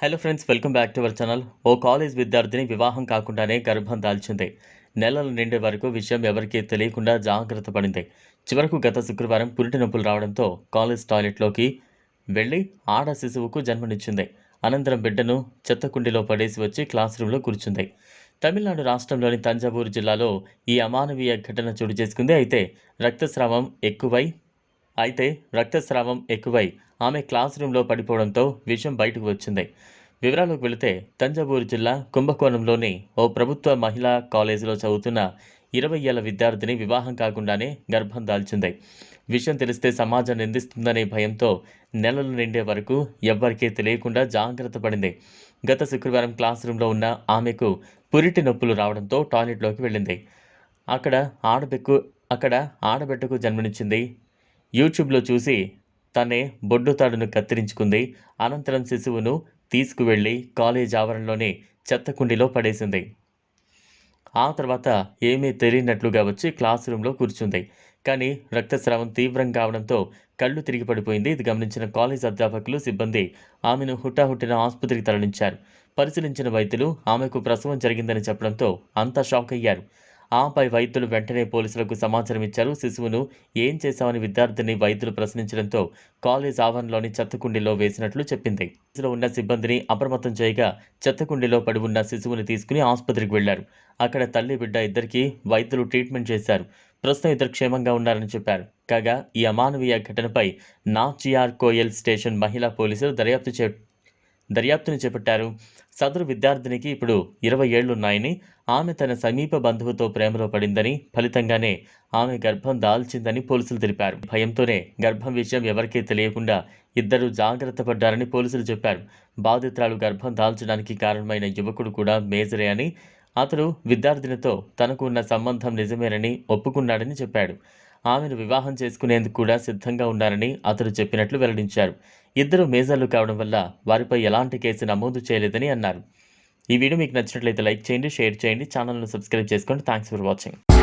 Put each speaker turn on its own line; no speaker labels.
Hello friends welcome back to our channel oh college విద్యార్థిని వివాహం కాకుండానే గర్భం దాల్చింది. నెలలు నిండే వరకు విషయం ఎవరికీ తెలియకుండా జాగ్రత్త పడింది. చివరకు గత శుక్రవారం పురిటి నొప్పులు రావడంతో కాలేజ్ టాయిలెట్లోకి వెళ్ళి ఆడ శిశువుకు జన్మనిచ్చింది. అనంతరం బిడ్డను చెత్త కుండీలో పడేసి వచ్చి క్లాస్ రూమ్లో కూర్చుంది. తమిళనాడు రాష్ట్రంలోని తంజావూరు జిల్లాలో ఈ అమానవీయ ఘటన చోటు చేసుకుంది. అయితే రక్తస్రావం ఎక్కువై అయితే రక్తస్రావం ఎక్కువై ఆమె క్లాస్ రూమ్లో పడిపోవడంతో విషయం బయటకు వచ్చింది. వివరాలకు వెళితే తంజావూరు జిల్లా కుంభకోణంలోని ఓ ప్రభుత్వ మహిళా కాలేజీలో చదువుతున్న ఇరవై ఏళ్ళ విద్యార్థిని వివాహం కాకుండానే గర్భం దాల్చింది. విషయం తెలిస్తే సమాజం నిందిస్తుందనే భయంతో నెలలు నిండే వరకు ఎవ్వరికీ తెలియకుండా జాగ్రత్త పడింది. గత శుక్రవారం క్లాస్ రూమ్లో ఉన్న ఆమెకు పురిటి నొప్పులు రావడంతో టాయిలెట్లోకి వెళ్ళింది. అక్కడ ఆడబెక్కు అక్కడ ఆడబిడ్డకు జన్మనిచ్చింది యూట్యూబ్లో చూసి తనే బొడ్డు తాడును కత్తిరించుకుంది. అనంతరం శిశువును తీసుకువెళ్ళి కాలేజ్ ఆవరణలోని చెత్త కుండీలో పడేసింది. ఆ తర్వాత ఏమీ తెలియనట్లుగా వచ్చి క్లాస్ రూమ్లో కూర్చుంది. కానీ రక్తస్రావం తీవ్రం కావడంతో కళ్ళు తిరిగి పడిపోయింది ఇది గమనించిన కాలేజ్ అధ్యాపకులు సిబ్బంది ఆమెను హుటాహుటిన ఆసుపత్రికి తరలించారు. పరిశీలించిన వైద్యులు ఆమెకు ప్రసవం జరిగిందని చెప్పడంతో అంతా షాక్ అయ్యారు. ఆపై వైద్యులు వెంటనే పోలీసులకు సమాచారం ఇచ్చారు. శిశువును ఏం చేశామని విద్యార్థిని వైద్యులు ప్రశ్నించడంతో కాలేజ్ ఆవరణలోని చెత్తకుండీలో వేసినట్లు చెప్పింది. ఇందులో ఉన్న సిబ్బందిని అప్రమత్తం చేయగా చెత్తకుండీలో పడి ఉన్న శిశువుని తీసుకుని ఆసుపత్రికి వెళ్ళారు. అక్కడ తల్లి బిడ్డ ఇద్దరికీ వైద్యులు ట్రీట్మెంట్ చేశారు. ప్రస్తుతం ఇద్దరు క్షేమంగా ఉన్నారని చెప్పారు. కాగా ఈ అమానవీయ ఘటనపై నాచియార్ కోయల్ స్టేషన్ మహిళా పోలీసులు దర్యాప్తు చే దర్యాప్తును చేపట్టారు. సదరు విద్యార్థినికి ఇప్పుడు ఇరవై ఏళ్ళున్నాయని ఆమె తన సమీప బంధువుతో ప్రేమలో పడిందని ఫలితంగానే ఆమె గర్భం దాల్చిందని పోలీసులు తెలిపారు. భయంతోనే గర్భం విషయం ఎవరికీ తెలియకుండా ఇద్దరు జాగ్రత్త పడ్డారని పోలీసులు చెప్పారు. బాధితురాలు గర్భం దాల్చడానికి కారణమైన యువకుడు కూడా మేజరే అని అతడు విద్యార్థినితో తనకు ఉన్న సంబంధం నిజమేనని ఒప్పుకున్నాడని చెప్పాడు. ఆమెను వివాహం చేసుకునేందుకు కూడా సిద్ధంగా ఉన్నారని అతడు చెప్పినట్లు వెల్లడించారు. ఇద్దరు మేజర్లు కావడం వల్ల వారిపై ఎలాంటి కేసు నమోదు చేయలేదని అన్నారు. ఈ వీడియో మీకు నచ్చినట్లయితే లైక్ చేయండి షేర్ చేయండి ఛానల్ను సబ్స్క్రైబ్ చేసుకోండి. Thanks for watching